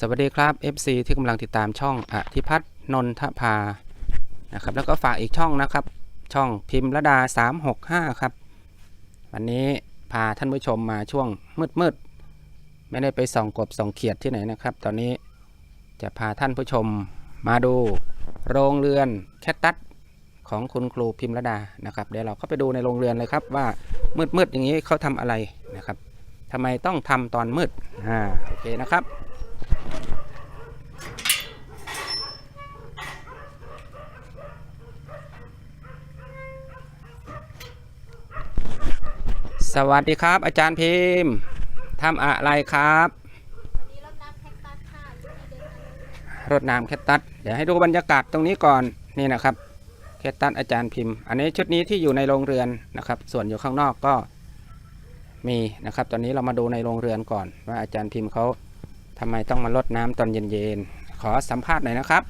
สวัสดีครับ FC ที่กำลังติดตามช่องอธิพัฒน์นนทภานะครับแล้วก็ฝากอีกช่องนะครับ ช่องพิมพ์ระดา 365 ครับ วันนี้พาท่านผู้ชมมาช่วงมืดๆไม่ได้ไปส่องกบส่องเขียดที่ไหนนะครับ ตอนนี้จะพาท่านผู้ชมมาดูโรงเรือนแคตตัสของคุณครูพิมพ์ระดานะครับเดี๋ยวเราเข้าไปดูในโรงเรือนเลยครับว่ามืดๆอย่างนี้เขาทำอะไรนะครับทำไมต้องทำตอนมืดอ่าโอเคนะครับ สวัสดีครับ อาจารย์พิมพ์ทำอะไรครับวันนี้รดน้ำแคคตัสนี่เดินรดน้ำแคตตัสเดี๋ยวให้ดูบรรยากาศตรงนี้ก่อนนี่นะครับแคตตัสอาจารย์พิมพ์ อันนี้ชุดนี้ที่อยู่ในโรงเรือนนะครับ ส่วนอยู่ข้างนอกก็มีนะครับ ตอนนี้เรามาดูในโรงเรือนก่อนว่าอาจารย์พิมพ์เขา ทำไมต้องมารดน้ำตอนเย็นๆ ขอสัมภาษณ์หน่อยนะครับ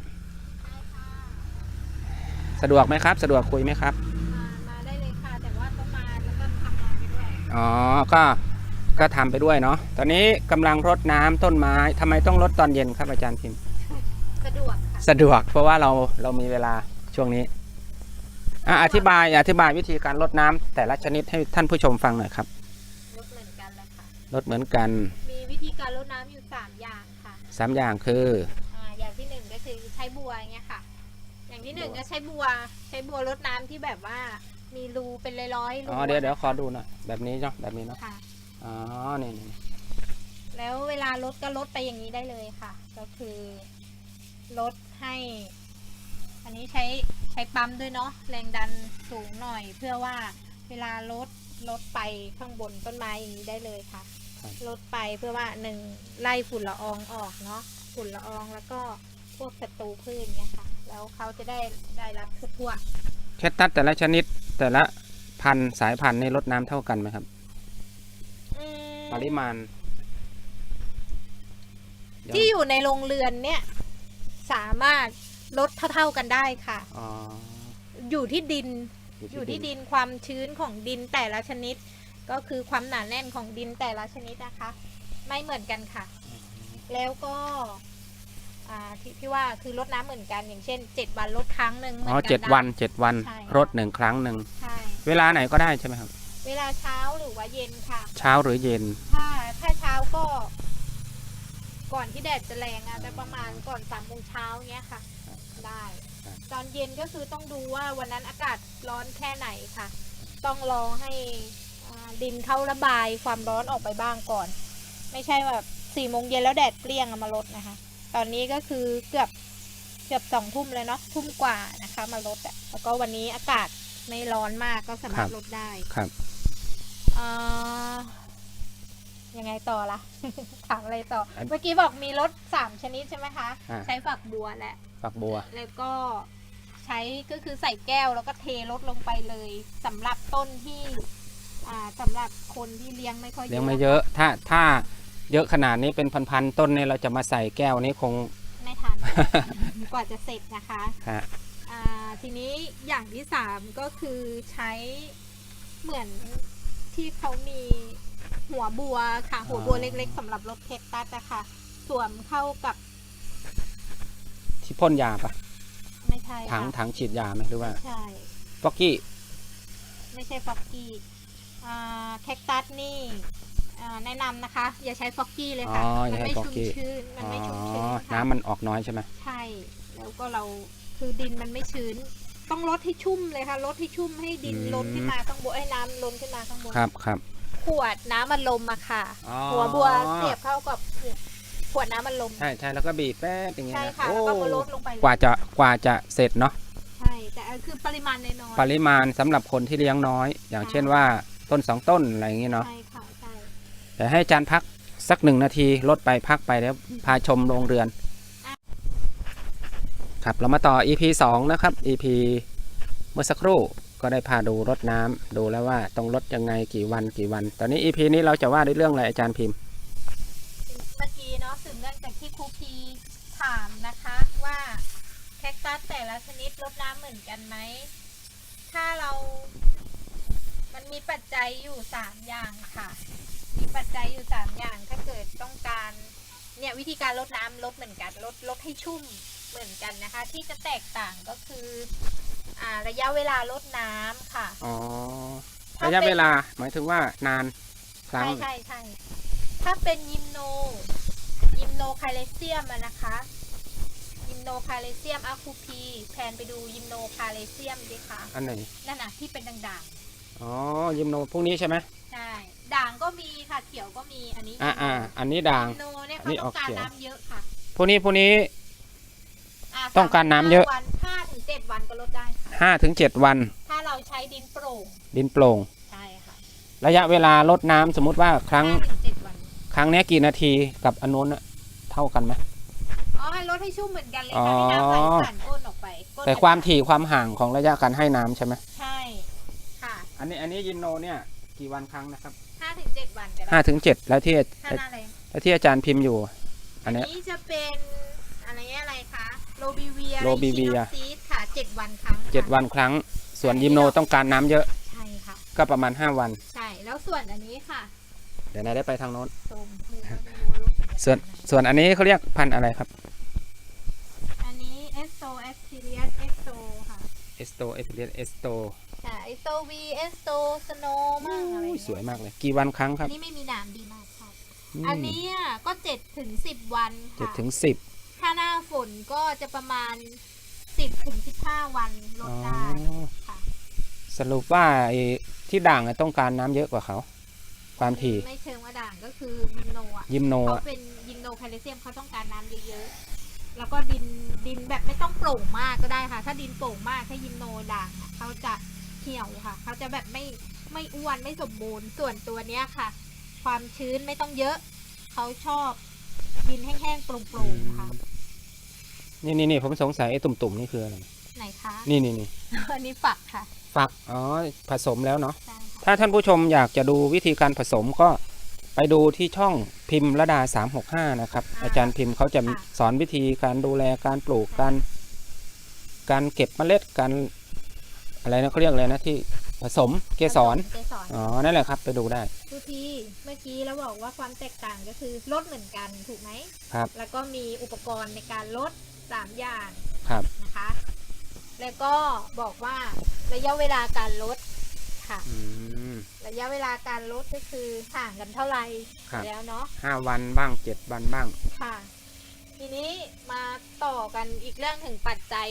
สะดวกไหมครับ สะดวกคุยไหมครับมามาได้เลยค่ะ แต่ว่าต้องมาแล้วก็ทำงานไปด้วยอ๋อ ก็ ก็ทำไปด้วยเนาะ ตอนนี้กำลังรดน้ำต้นไม้ทำไมต้องรดตอนเย็นครับอาจารย์พิมพ์ สะดวกค่ะสะดวกเพราะว่าเรา เรามีเวลาช่วงนี้อะอธิบาย อธิบายวิธีการรดน้ำแต่ละชนิดให้ท่านผู้ชมฟังหน่อยครับรดเหมือนกันเลยค่ะ รดเหมือนกัน มีวิธีการรดน้ำอยู่3อย่างค่ะ สามอย่างคืออ่าอย่างที่หนึ่งก็คือใช้บัวอย่างเงี้ยค่ะ อย่างที่หนึ่งก็ใช้บัว ใช้บัวรดน้ำที่แบบว่ามีรูเป็นร้อยๆรูอ๋อเดี๋ยวเดี๋ยวขอดูหน่อยแบบนี้เนาะแบบนี้เนาะค่ะ อ๋อนี่นี่นี่แล้วเวลารดก็รดไปอย่างนี้ได้เลยค่ะ ก็คือลดให้ อันนี้ใช้ใช้ปั๊มด้วยเนาะแรงดันสูงหน่อย เพื่อว่าเวลาลดลดไปข้างบนต้นไม้อย่างนี้ได้เลยค่ะครับ ลดไปเพื่อว่าหนึ่งไล่ฝุ่นละอองออกเนาะฝุ่นละอองแล้วก็พวกศัตรูพืชเนี่ยค่ะ แล้วเขาจะได้ได้รับทั่วแคตตัสแต่ละชนิดแต่ละพันธุ์สายพันธุ์ในรดน้ำเท่ากันไหมครับๆอืมปริมาณเดี๋ยวที่อยู่ในโรงเรือนเนี่ย สามารถลดเท่าๆกันได้ค่ะ อ๋ออยู่ที่ดินออยู่ยู่ที่ที่ดินดินความชื้นของดินแต่ละชนิด ก็คือความหนาแน่นของดินแต่ละชนิดนะคะ ไม่เหมือนกันค่ะ แล้วก็อ่าที่ที่ว่าคือลดน้ำเหมือนกันอย่างเช่นเจ็ดวันลดครั้งหนึ่งหมือ๋นอกันเจ็ดไวันเจ็ดวันใช่รดหนึ่งครั้งหนึ่งใช่เวลาไหนก็ได้ใช่ไหมครับ เวลาเช้าหรือว่าเย็นค่ะ เช้าหรือเย็น ถ้าถ้าเช้าก็ ก่อนที่แดดจะแรงอะแต่ประมาณก่อนสามโมงเช้าเงี้ยค่ะ ได้ครับตอนเย็นก็คือต้องดูว่าวันนั้นอากาศร้อนแค่ไหนค่ะ ต้องรอให้อ่า ดินเข้าระบายความร้อนออกไปบ้างก่อน ไม่ใช่แบบสี่โมงเย็นแล้วแดดเปรี้ยงเอามาลดนะคะ ตอนนี้ก็คือเกือบเกือบสองทุ่มเลยเนาะทุ่มกว่านะคะ มาลดอะแล้วก็วันนี้อากาศไม่ร้อนมากก็สามารถลดได้ครับอ่ายังไงต่อล่ะถามอะไรต่ออันเมื่อกี้บอกมีรถสามชนิดใช่ไหมคะ อ่า ใช้ฝักบัวแหละ ฝักบัว แล้วก็ใช้ก็คือใส่แก้วแล้วก็เทรถลงไปเลยสำหรับต้นที่ อ่าสำหรับคนที่เลี้ยงไม่ค่อยเยอะเลี้ยงไม่เยอะ ถ้าถ้าเยอะขนาดนี้เป็นพันๆต้นเนี่ยเราจะมาใส่แก้วนี้คง ไม่ทัน กว่าจะเสร็จนะคะฮะอ่าทีนี้อย่างที่สามก็คือใช้เหมือนที่เขามีหัวบัวค่ะ หัวบัวเล็ก ๆสำหรับรถเทคตัสอะค่ะสวมเข้ากับที่พ่นยาปะไม่ใช่ถังค่ะถังฉีดยาไหมหรือว่า ใช่ฟอกกี้ ไม่ใช่ฟอกกี้อ่า แคคตัสนี่อ่าแนะนำนะคะ อย่าใช้ฟอกกี้เลยอ๋อค่ะอย่ามัให้ไม่ฟอกชุ่มกี้ ชื้น มันอ๋อไม่ชุ่มชื้นค่ะน้ำมันออกน้อยใช่ไหมใช่ แล้วก็เราคือดินมันไม่ชื้น ต้องลดให้ชุ่มเลยค่ะลดให้ชุ่มให้ดินล้นขึ้นมาข้างบนให้น้ำล้นขึ้นมาข้างบน ครับครับ ขวดน้ำมันลมอะค่ะ อ๋อ หัวบัวเสียบเข้ากับขวดน้ำมันลม ใช่ใช่แล้วก็บีบแป๊บอย่างเงี้ยใช่นะค่ะโอ้แล้วก็มาลดลงไปกว่าจะกว่าจะเสร็จเนาะใช่ แต่คือปริมาณน้อยปริมาณสำหรับคนที่เลี้ยงน้อย อย่างเช่นว่า ต้นสองต้นอะไรอย่างเงี้ยๆเนาะใช่ค่ะใช่แต่ให้อาจารย์พักสักหนึ่งนาทีลดไปพักไปแล้วพาชมโรงเรือน ครับเรามาต่อ EP 2 นะครับ EP เมื่อสักครู่ก็ได้พาดูรดน้ำดูแล้วว่าต้องลดยังไงกี่วันกี่วัน ตอนนี้ EP นี้เราจะว่าด้วยเรื่องอะไรอาจารย์พิมพ์เมื่อกี้เนาะสืบเนื่องจากที่ครูพีถามนะคะว่าแคคตัสแต่ละชนิดรดน้ำเหมือนกันไหม ถ้าเรา มันมีปัจจัยอยู่สามอย่างค่ะ มีปัจจัยอยู่สามอย่างถ้าเกิดต้องการเนี่ยวิธีการลดน้ำลดเหมือนกันลดลดให้ชุ่มเหมือนกันนะคะ ที่จะแตกต่างก็คือ อ่าระยะเวลาลดน้ำค่ะอ๋อถ้าระยะเป็นเวลาหมายถึงว่านานครั้งใช่ใช่ใช่ถ้าเป็นยิมโนยิมโนคาเลเซียมอะนะคะ ยิมโนคาเลเซียมอะคูพีแพนไปดูยิมโนคาเลเซียมดิคะอันไหนนั่นน่ะที่เป็นด่าง อ๋อยิมโนพวกนี้ใช่ไหมๆใช่ด่างก็มีค่ะเขียวก็มีอันนี้อ่าอ่าอันนี้ด่างยิมโนเนี่ยอันนี้เขาต้องการออกเขียว น้ำเยอะค่ะพวกนี้พวกนี้ะต้องการน้ำเยอะ วันห้าถึงเจ็ดวันก็ลดได้ค่ะห้าถึงเจ็ดวัน ถ้าเราใช้ดินโปร่งดินโปร่งใช่ค่ะระยะเวลาลดน้ำสมมุติว่าครั้งห้าถึงเจ็ดวันครั้งเนี้ยกี่นาทีกับอันนู้นน่ะเท่ากันไหม อ๋อให้ลดให้ชุ่มเหมือนกันเลยอ๋ค่ะอให้น้ำไหลผ่านก้นออกไปก้นแต่ความถี่ความห่างของระยะการให้น้ำใช่ไหมใช่ค่ะ อันนี้อันนี้ยิมโนเนี่ยกี่วันครั้งนะครับห้าถึงเจ็ดวันก็ได้ห้าถึงเจ็ดแล้วที่ถ้าหน้าแรงแล้วที่อาจารย์พิมพ์อยู่ อัอันนเนี้ย นี้จะเป็นอะไรอะไรคะโรบิเวียโรบิเวีย ซีดค่ะเจ็ดวันครั้งค่ะเจ็ดวันครั้ง ส่วนยิมโนต้องการน้ำเยอะใช่ค่ะ ก็ประมาณห้าวัน ใช่แล้วส่วนอันนี้ค่ะเดี๋ยวนายได้ไปทางโน้นชมคือไม่รู้ว่าลูกจะส่วนเป็นอะไรส่วนอันนี้เขาเรียกพันธุ์อะไรครับอันนี้เอสโตเอสทีเรียสเอสโตค่ะ เอสโตเอสเลียเอสโต ใช่เอสโตวีเอสโตสโนมั่งอะไรอย่างสเงี้วยมากเลย กี่วันครั้งคอัรันบนี้ไม่มีหนามดีมากค่ะมอันนี้อะก็เจ็ดถึงสิบวันเจ็ดค่ะ ถึงสิบถ้าหน้าฝนก็จะประมาณสิบถึงสิบห้าวันลอ๋ดอได้ค่ะ สรุปว่าไอ้ที่ด่างอะต้องการน้ำเยอะกว่าเขา ความถี่ไม่เชิงว่าด่างก็คือยิมโนอะยิมโนเขาอะเป็นยิมโนแคลเซียมเขาต้องการน้ำเยอะๆ แล้วก็ดินดินแบบไม่ต้องโปร่งมากก็ได้ค่ะ ถ้าดินโปร่งมากถ้ายิมโนด่างอะเขาจะ เหี่ยวค่ะ เขาจะแบบไม่ไม่อ้วนไม่สมบูรณ์ ส่วนตัวเนี้ยค่ะ ความชื้นไม่ต้องเยอะ เขาชอบดินแห้งๆโปร่งๆค่ะ นี่นี่นี่ผมสงสัยไอ้ตุ่มๆนี่คืออะไร ไหนคะ นี่นี่นี่ อันนี้ฝักค่ะ ฝัก อ๋อ ผสมแล้วเนาะ ใช่ค่ะถ้าท่านผู้ชมอยากจะดูวิธีการผสมก็ไปดูที่ช่องพิมพ์ระดา 365 นะครับ อาจารย์พิมพ์เขาจะสอนวิธีการดูแลการปลูกการ การเก็บเมล็ดการ อะไรนะเขาเรียกอะไรนะที่ผสมเกสรเกสรอ๋อนั่นแหละครับ ไปดูได้ทุกทีเมื่อกี้เราบอกว่าความแตกต่างก็คือลดเหมือนกันถูกไหมครับ แล้วก็มีอุปกรณ์ในการลดสามอย่างครับนะคะ แล้วก็บอกว่าระยะเวลาการลดค่ะอืมระยะเวลาการลดก็คือห่างกันเท่าไหร่ครับแล้วเนาะห้าวันบ้างเจ็ดวันบ้างค่ะ ทีนี้มาต่อกันอีกเรื่องถึงปัจจัย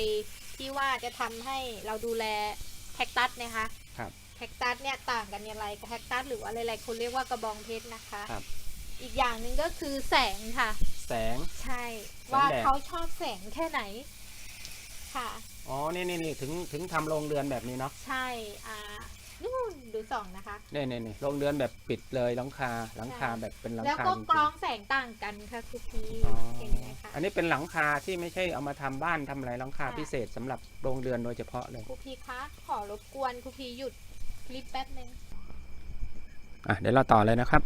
ที่ว่าจะทำให้เราดูแลแคคตัสนะคะครับแคคตัสเนี่ยต่างกันอย่างไรกับแคคตัสหรือว่าหลายๆคนเรียกว่ากระบองเพชรนะคะครับอีกอย่างหนึ่งก็คือแสงค่ะ แสงใช่แสงว่าแดดเขาชอบแสงแค่ไหนค่ะอ๋อนี่นี่นี่ถึงถึงทำโรงเรือนแบบนี้เนาะใช่อ่า นู่นดูสองนะคะนี่นี่นี่โรงเรือนแบบปิดเลยหลังคาหลังคาแบบเป็นหลังแล้วคาก็จริงกรองแสงต่างกันค่ะคุณพี่ๆอ๋อเห็นไหมคะ อันนี้เป็นหลังคาที่ไม่ใช่เอามาทำบ้านทำอะไรหลังคาค่ะ พิเศษสำหรับโรงเรือนโดยเฉพาะเลย ครูพีคะขอรบกวนครูพีหยุดคลิปแป๊บนึงอะเดี๋ยวเราต่อเลยนะครับ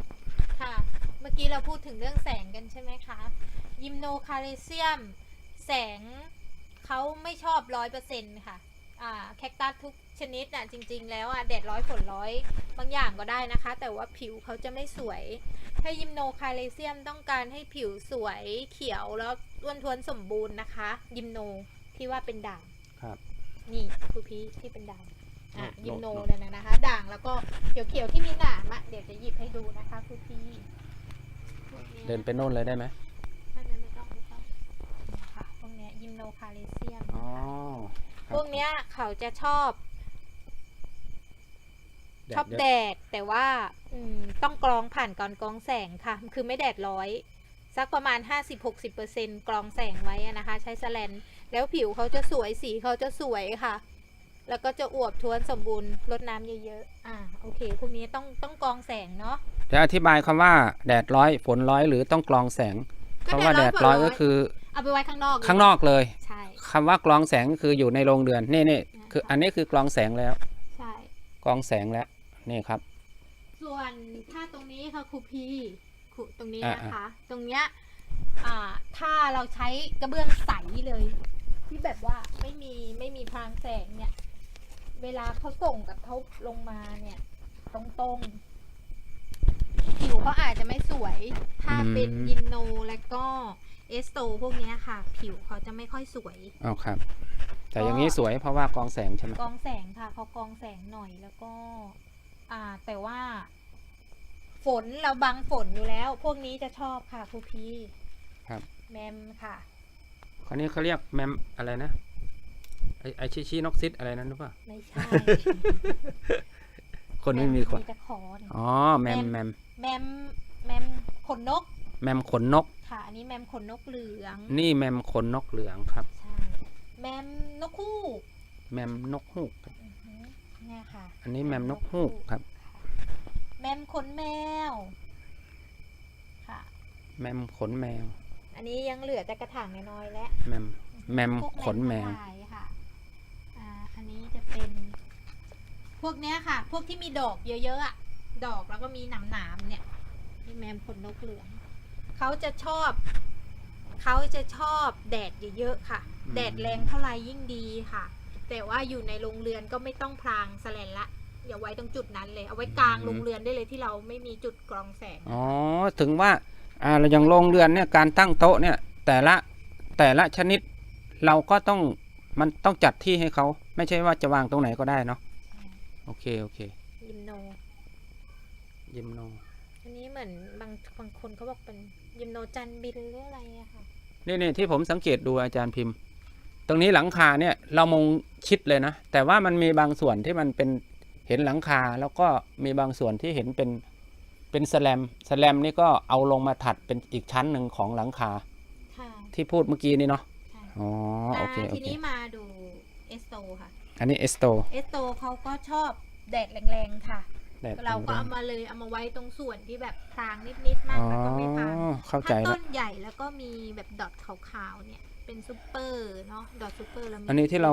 ค่ะ เมื่อกี้เราพูดถึงเรื่องแสงกันใช่ไหมคะ ยิมโนคาเลเซียม แสงเขาไม่ชอบร้อยเปอร์เซ็นต์ค่ะ อ่า แคคตัสทุก ชนิดน่ะจริง ๆ แล้วอะแดดร้อยฝนร้อยบางอย่างก็ได้นะคะ แต่ว่าผิวเขาจะไม่สวย ถ้ายิมโนคาเลเซียมต้องการให้ผิวสวยเขียวแล้วอ้วนท้วนสมบูรณ์นะคะ ยิมโนที่ว่าเป็นด่างครับ นี่ครูพีที่เป็นด่างอะโน่นยิมโนโน่นนั่นนะนะคะ ด่างแล้วก็เขียวๆที่มีหนามอะเดี๋ยวจะหยิบให้ดูนะคะครูพีพวกยเดินไปโน่นเลยได้ไหมไม่ไม่ไม่ต้องไม่ต้องนี่ค่ะพวกเนี้ยยิมโนคาเลเซียมอ๋อพวกเนี้ยเขาจะชอบแดด ชอบเยอะแดดแต่ว่าอืมต้องกรองผ่านก่อนกรองแสงค่ะ คือไม่แดดร้อยสักประมาณ 50-60%กรองแสงไว้อะนะคะ ใช้แสแลนแล้วผิวเขาจะสวยสีเขาจะสวยค่ะ แล้วก็จะอวบท้วนสมบูรณ์ลดน้ำเยอะๆอ่าโอเคพวกนี้ต้องต้องกรองแสงเนาะเดี๋ยวอธิบายคำว่าแดดร้อยฝนร้อยหรือต้องกรองแสงก็คำว่าแดดร้อยฝนก็คือเอาไปไว้ข้างนอกเลยข้างนอกเลยใช่คำว่ากรองแสงก็คืออยู่ในโรงเรือนนี่นี่อ่าคืออันนี้คือกรองแสงแล้ว ใช่กรองแสงแล้ว นี่ครับ ส่วนถ้าตรงนี้ค่ะครูพีครูตรงนี้อ่านะคะ ตรงเนี้ยอ่าถ้าเราใช้กระเบื้องใสเลย ที่แบบว่าไม่มีไม่มีพรางแสงเนี่ย เวลาเขาส่งกับเขาลงมาเนี่ย ตรงๆผิวเขาอาจจะไม่สวย ถ้าอืมเป็นยินโนแล้วก็เอสโตพวกเนี้ยค่ะ ผิวเขาจะไม่ค่อยสวยเอาครับ แต่อย่างนี้สวยเพราะว่ากองแสงใช่ไหมกองแสงค่ะเขากองแสงหน่อยแล้วก็ อ่าแต่ว่า ฝนเราบังฝนอยู่แล้ว พวกนี้จะชอบค่ะครูพีครับ แมมค่ะคนนี้เขาเรียกแมมอะไรนะ ไอไอชิชินอกซิดอะไรนั้นหรือเปล่า ไม่ใช่คนไม่มีคนจะขอเนี่ยอ๋อแมมแมมแมมแมมขนนก แมมขนนก ค่ะ อันนี้แมมขนนกเหลือง นี่แมมขนนกเหลืองครับ ใช่ แมมนกคู่ แมมนกฮูกครับอือหือ เนี่ยค่ะ อันนี้แมมนกฮูกครับ แมมขนแมว ค่ะ แมมขนแมว อันนี้ยังเหลือแต่กระถางน้อยๆแล้วแมมแมมพวกขนแมวกระต่ายค่ะอ่าอันนี้จะเป็น พวกเนี้ยค่ะ พวกที่มีดอกเยอะๆอะดอกแล้วก็มีหนามๆเนี่ยนี่แมมขนนกเหลืองเขาจะชอบ เขาจะชอบแดดเยอะๆค่ะ อืม แดดแรงเท่าไรยิ่งดีค่ะ แต่ว่าอยู่ในโรงเรือนก็ไม่ต้องพรางแสแลนละ อย่าไว้ตรงจุดนั้นเลย เอาไว้กลางโรงเรือนได้เลยที่เราไม่มีจุดกรองแสง อ๋อ ถึงว่าอ่าเราอย่างโรงเรือนเนี่ยการตั้งโต๊ะเนี่ย แต่ละแต่ละชนิดเราก็ต้องมันต้องจัดที่ให้เขา ไม่ใช่ว่าจะวางตรงไหนก็ได้เนาะโอเค โอเค ยิมโน ยิมโน อันนี้เหมือนบางบางคนเขาบอกเป็นยิมโนจันบินหรืออะไรอะค่ะ นี่นี่ที่ผมสังเกตดูอาจารย์พิมพ์ ตรงนี้หลังคาเนี่ยเรามองชิดเลยนะ แต่ว่ามันมีบางส่วนที่มันเป็นเห็นหลังคา แล้วก็มีบางส่วนที่เห็นเป็นเป็นสแลมสแลมนี่ก็เอาลงมาถัดเป็นอีกชั้นหนึ่งของหลังคา ค่ะที่พูดเมื่อกี้นี่เนาะใช่อ๋อโอเคอ่าโอทีเคนี้มาดูเอสโตค่ะ อันนี้เอสโตเอสโตเขาก็ชอบแดดแรงๆค่ะ แดดเราก็แรเอางมาเลยเอามาไว้ตรงส่วนที่แบบพรางนิดๆๆมากอ๋อแล้วก็ไม่พรางเข้าใจถ้าแล้ต้วนใหญ่แล้วก็มีแบบดอทขาวๆเนี่ย เป็นซูเปอร์เนาะดอทซูเปอร์แล้วมีอันนี้ที่เรา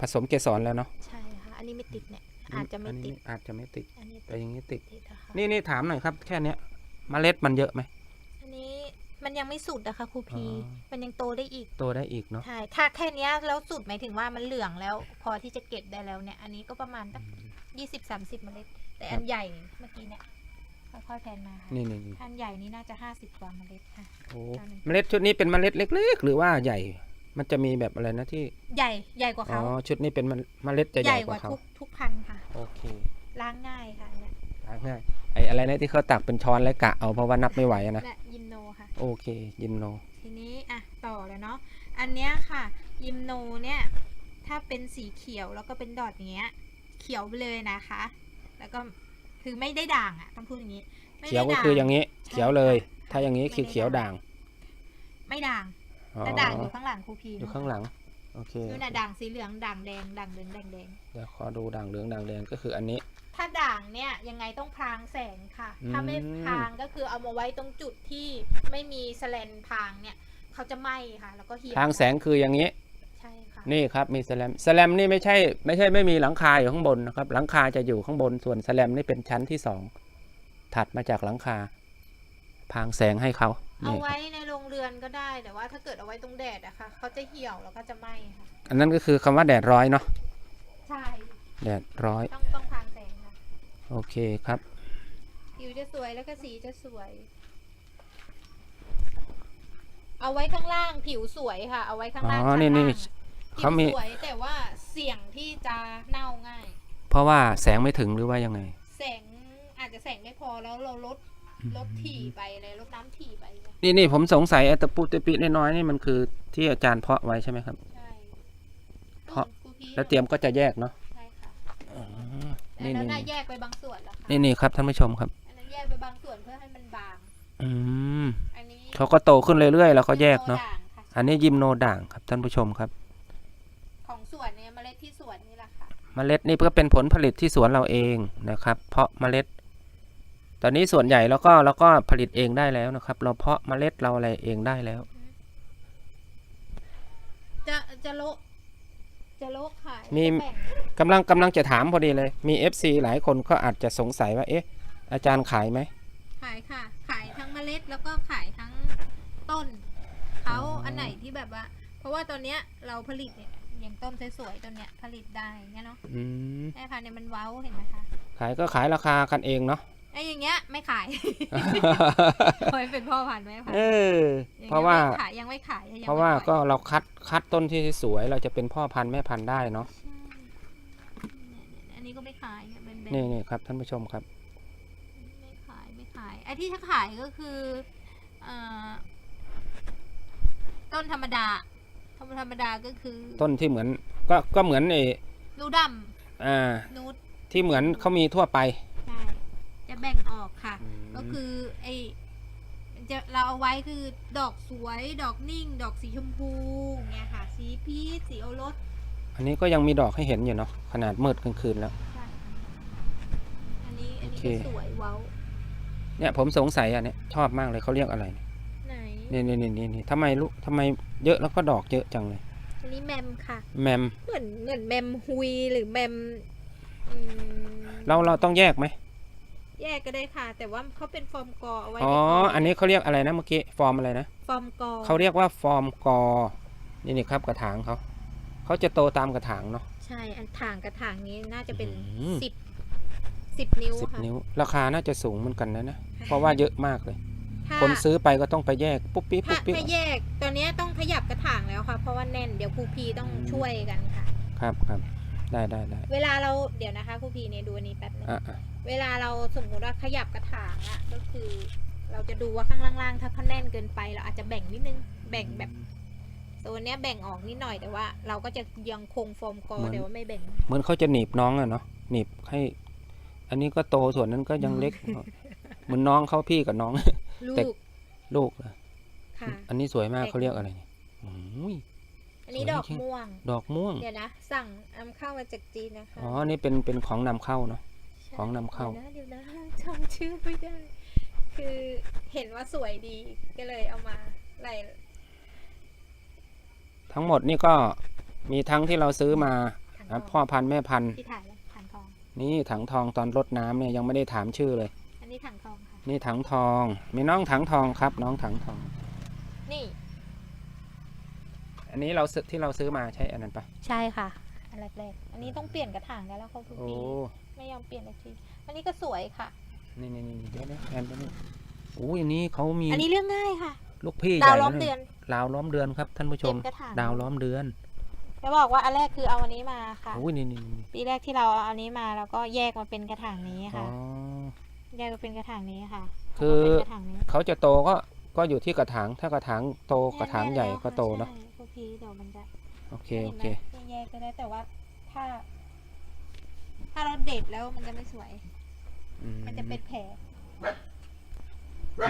ผสมเกสรแล้วเนาะใช่ค่ะอันนี้ไม่ติดเนี่ยอาจจะไม่นนี้ติดอาจจะไม่ติดอันนี้แต่อย่างนี้ติดติดอะค่ะนี่นี่ถามหน่อยครับ แค่เนี้ยเมล็ดมันเยอะไหมอันนี้มันยังไม่สุดนะคะครูพีอ๋อมันยังโตได้อีก โตได้อีกเนาะ ใช่ ถ้าแค่เนี้ยแล้วสุดหมายถึงว่ามันเหลืองแล้ว พอที่จะเก็บได้แล้วเนี่ย อันนี้ก็ประมาณสักยี่สิบสามสิบเมล็ด แต่อันใหญ่เมื่อกี้เนี่ย ค่อยๆแพนมาค่ะนี่นี่นี่อันใหญ่นี่น่าจะห้าสิบกว่าเมล็ดค่ะ โอ้อันนี้เมล็ดชุดนี้เป็นเมล็ดเล็ก ๆ หรือว่าใหญ่ มันจะมีแบบอะไรนะที่ ใหญ่ใหญ่กว่าอ๋อเขาชุดนี้เป็นเมเมล็ดจะใหญ่กว่าเขาทุกทุกพันธุ์ค่ะ โอเคล้างง่ายค่ะเนี่ยล้างง่ายไออะไรนะที่เขาตักเป็นช้อนและกะเอาเพราะว่านับไม่ไหวอะนะและยิมโนค่ะ โอเค ยินโนทีนี้อะต่อเลยเนาะอันเนี้ยค่ะ ยิมโนเนี่ยถ้าเป็นสีเขียวแล้วก็เป็นดอทอย่างเงี้ย เขียวไปเลยนะคะ แล้วก็ คือไม่ได้ด่างอะต้องพูดอย่างนี้ไม่เขียวได้ก็ด่างคืออย่างนี้ใช่เขียวเลยค่ะถ้าอย่างนี้คือไม่ได้เขียวด่างไม่ด่างอ๋อแต่ด่างอยู่ข้างหลังครูพีอยู่ข้างหลัง โอเค นู่นน่ะด่างสีเหลืองด่างแดงด่างเหลืองด่างแดง เดี๋ยวขอดูด่างเหลืองด่างแดงก็คืออันนี้ ถ้าด่างเนี่ยยังไงต้องพรางแสงค่ะ อืม ถ้าไม่พรางก็คือเอามาไว้ตรงจุดที่ไม่มีแสแลนพรางเนี่ย เขาจะไหม้ค่ะ แล้วก็เหี่ยวทางแสงคืออย่างนี้ ใช่ค่ะนี่ครับมีสแลมสแลมนี่ไม่ใช่ไม่ใช่ไม่มีหลังคาอยู่ข้างบนนะครับ หลังคาจะอยู่ข้างบนส่วนสแลมนี่เป็นชั้นที่สองถัดมาจากหลังคาพรางแสงให้เขาเอานี่ไว้ในโรงเรือนก็ได้แต่ว่าถ้าเกิดเอาไว้ตรงแดดอะค่ะเขาจะเหี่ยวแล้วก็จะไหม้ค่ะอันนั้นก็คือคำว่าแดดร้อยเนาะใช่แดดร้อยต้องต้องพรางแสงค่ะโอเคครับผิวจะสวยแล้วก็สีจะสวย เอาไว้ข้างล่างผิวสวยค่ะ เอาไว้ข้างอ๋อล่างชั้นี่นี่ล่างเขามีผิวสวยแต่ว่าเสี่ยงที่จะเน่าง่าย เพราะว่าแสงไม่ถึงหรือว่ายังไง แสงอาจจะแสงไม่พอแล้วเราลดลดถี่ไปเลยลดน้ำถี่ไปเนี่ยนี่นี่ผมสงสัยไอ้ตะปูตะปิน้อยๆนี่มันคือที่อาจารย์เพาะไว้ใช่ไหมครับ ใช่เพราะ ครูพีแล้วเตรียมก็จะแยกเนาะใช่ค่ะอ๋ออันี่นนั้นนี่น่ะแยกไปบางส่วนแล้วค่ะนี่นี่ครับท่านผู้ชมครับ อันนั้นแยกไปบางส่วนเพื่อให้มันบาง อืมอันนี้ เขาก็โตขึ้นเรื่อยๆ แล้วก็แยกเนาะโด่งค่ะอันนี้ยิมโนด่างครับท่านผู้ชมครับ ของสวนเนี่ยเมล็ดที่สวนนี่แหละค่ะ เมล็ดนี่ก็เป็นผลผลิตที่สวนเราเองนะครับ เพาะเมล็ด ตอนนี้ส่วนใหญ่แล้วก็เราก็ผลิตเองได้แล้วนะครับ เราเพาะเมล็ดเราอะไรเองได้แล้ว จะจะโละจะโละขายมีจะแบ่งกำลังกำลังจะถามพอดีเลย มี FC หลายคนก็อาจจะสงสัยว่า เอ๊ะ อาจารย์ขายไหม ขายค่ะ ขายทั้งเมล็ดแล้วก็ขายทั้ง ต้นเขาอันไหนที่แบบว่า เพราะว่าตอนเนี้ยเราผลิตเนี่ยอย่างต้นสวยๆต้นเนี้ยผลิตได้เงี้ยเนาะอืมแม่พันธุ์เนี่ยมันเว้าเห็นไหมคะขายก็ขายราคากันเองเนาะ ไอ้อย่างเงี้ยไม่ขายเคยเป็นพ่อพันธุ์ไหมคะเอออย่างงี้ยเพราะว่า ไม่ขายยังไม่ขายยังไม่เพราะว่าปล่อยก็เราคัดคัดต้นที่สวยเราจะเป็นพ่อพันธุ์แม่พันธุ์ได้เนาะ ใช่เนี่ยๆอันนี้ก็ไม่ขายเนี่ยเป็นแบบนี่นี่ครับท่านผู้ชมครับ ไม่ขายไม่ขายไอ้ที่ถ้าขายก็คือเอ่อ ต้นธรรมดาต้นธรรมดาก็คือ ต้นที่เหมือน ก็ก็เหมือนไอ้นูดอ่าำนูดที่เหมือนเขามีทั่วไป ใช่จะแบ่งออกค่ะก็คือไอ้จะเราเอาไว้คือดอกสวย ดอกนิ่ง ดอกสีชมพูเงี้ยค่ะ สีพีชสีโอรสอันนี้ก็ยังมีดอกให้เห็นอยู่เนาะขนาดมืดกลางคืนแล้ว ใช่อันนี้อันนี้โอเค ก็สวยเว้า เนี่ยผมสงสัยอันเนี้ยชอบมากเลยเขาเรียกอะไรไหนนี่นี่นี่นี่นี่ทำไมลูกทำไมเยอะแล้วก็ดอกเยอะจังเลย อันนี้แมมค่ะ แมม เหมือนเหมือนแมมฮุยหรือแมมอืมเราเราต้องแยกไหมแยกก็ได้ค่ะ แต่ว่าเขาเป็นฟอร์มกอเอาไว้อ๋อในกอันนี้เขาเรียกอะไรนะเมื่อกี้ ฟอร์มอะไรนะ ฟอร์มกอเขาเรียกว่าฟอร์มกอ นี่นี่ครับกระถางเขา เขาจะโตตามกระถางเนาะ ใช่ อันถางกระถางนี้น่าจะเป็นอืม สิบสิบนิ้วสิบค่ะ นิ้ว ราคาน่าจะสูงเหมือนกันนะนะ เพราะว่าเยอะมากเลยถ้า คนซื้อไปก็ต้องไปแยกปุ๊บปิ๊บถ้าปุ๊บปิ๊บถ้าแยกตัวเนี้ยต้องขยับกระถางแล้วค่ะ เพราะว่าแน่นเดี๋ยวครูพีต้องช่วยกันค่ะ ครับครับได้ได้ได้เวลาเราเดี๋ยวนะคะครูพีเนี่ยดูอันนี้แป๊บนึงอะอะเวลาเราสมมติว่าขยับกระถางอะก็คือ เราจะดูว่าข้างล่างๆถ้าเขาแน่นเกินไป เราอาจจะแบ่งนิดนึงแบ่งแบบตัวเนี้ยแบ่งออกนิดหน่อยแต่ว่า เราก็จะยังคงฟอร์มกอแต่ว่าไม่แบ่ง เหมือนเขาจะหนีบน้องอะเนาะหนีบให้ อันนี้ก็โตส่วนนั้นก็ยังเล็ก เหมือนน้องเขาพี่กับน้อง ลูแต่ ก ลูกเหรอค่ะ อันนี้สวยมากเขาเรียกอะไรเนี่ยอืมอันนี้สวยดอกจริง ม่วง ดอกม่วง เดี๋ยวนะ สั่งนำเข้ามาจากจีนนะคะอ๋ออันนี่เป็นเป็นของนำเข้าเนาะ ใช่ของนำเข้า ดี๋ยวนะเดี๋ยวนะจำชื่อไม่ได้ คือเห็นว่าสวยดีก็เลยเอามาไล่ทั้งหมดนี่ก็มีทั้งที่เราซื้อมาถังนะทพ่อองพันธุ์แม่พันธุ์ที่ถ่ายแล้วถังทอง นี่ถังทองตอนรดน้ำเนี่ยยังไม่ได้ถามชื่อเลย อันนี้ถังทองค่ะ นี่ถังทอง มีน้องถังทองครับ น้องถังทอง นี่ อันนี้เราซื้อที่เราซื้อมาใช่อันนั้นปะใช่ค่ะ อันแรกๆอันนี้ต้องเปลี่ยนกระถางได้แล้วเขาทุกโอ้ปีไม่ยอมเปลี่ยนสักทีอันนี้ก็สวยค่ะ นี่นี่นี่เดี๋ยวนะแอนไปนี่โอ้ยอันนี้เขามีอันนี้เรื่องง่ายค่ะ ลูกพี่ใหดาวญ่ล้อมนะเดือนดาวล้อมเดือนครับท่านผู้ชเต็มมกระถาง ดาวล้อมเดือนจะบอกว่าอันแรกคือเอาอันนี้มาค่ะ โอ้ยนี่นี่นี่ปีแรกที่เราเอาอันนี้มาแล้วก็แยกมาเป็นกระถางนี้อ๋อค่ะ แยกมาเป็นกระถางนี้ค่ะคือแล้วก็เป็นกระถางนี้เขาจะโตก็ก็อยู่ที่กระถางถ้ากระถางโตกระถางใหญ่ก็โตเนาะใช่พวกพี่เดี๋ยวมันจะโอเคเห็โอนไหเคมแยกก็ได้แต่ว่าถ้า ถ้าเราเด็ดแล้วมันจะไม่สวยอืมมันจะเป็นแผล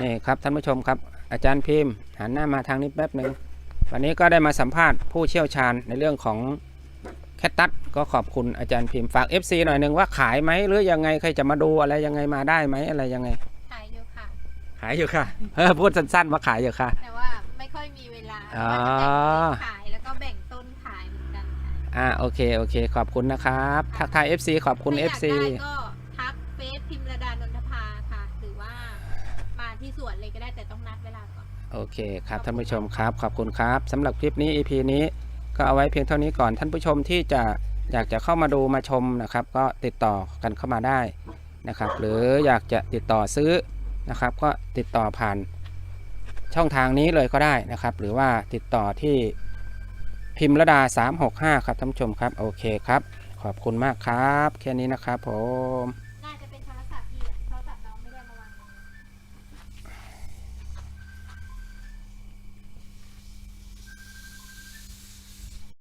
นี่ครับท่านผู้ชมครับ อาจารย์พิมพ์หันหน้ามาทางนี้แป๊บหนึ่งวันนี้ก็ได้มาสัมภาษณ์ผู้เชี่ยวชาญในเรื่องของ แคตตัสก็ขอบคุณอาจารย์พิมพ์ฝาก FC หน่อยหนึ่งว่าขายไหมหรือยังไงใครจะมาดูอะไรยังไงมาได้ไหมอะไรยังไง ขายอยู่ค่ะ ขายอยู่ค่ะเออพูดสั้นๆว่าขายอยู่ค่ะ แต่ว่าไม่ค่อยมีเวลาอ๋อว่าจะแบ่งขายแล้วก็แบ่งต้นขายเหมือนกันค่ะอ่าโอเคโอเค ขอบคุณนะครับทักทาย FC ขอบคุณ ถ้าอยาก FC ได้ก็ทักเฟซพิมพ์ระดานนทภาค่ะ หรือว่ามาที่สวนเลยก็ได้แต่ต้องนัดเวลาก่อน โอเคครับท่านผู้ชมครับ ขอบคุณครับสำหรับคลิปนี้ EP นี้ ก็เอาไว้เพียงเท่านี้ก่อนท่านผู้ชมที่จะอยากจะเข้ามาดูมาชมนะครับ ก็ติดต่อกันเข้ามาได้นะครับ หรืออยากจะติดต่อซื้อนะครับ ก็ติดต่อผ่านช่องทางนี้เลยก็ได้นะครับ หรือว่าติดต่อที่พิมพ์ระดา 365 ครับท่านผู้ชมครับ โอเคครับ ขอบคุณมากครับ แค่นี้นะครับผม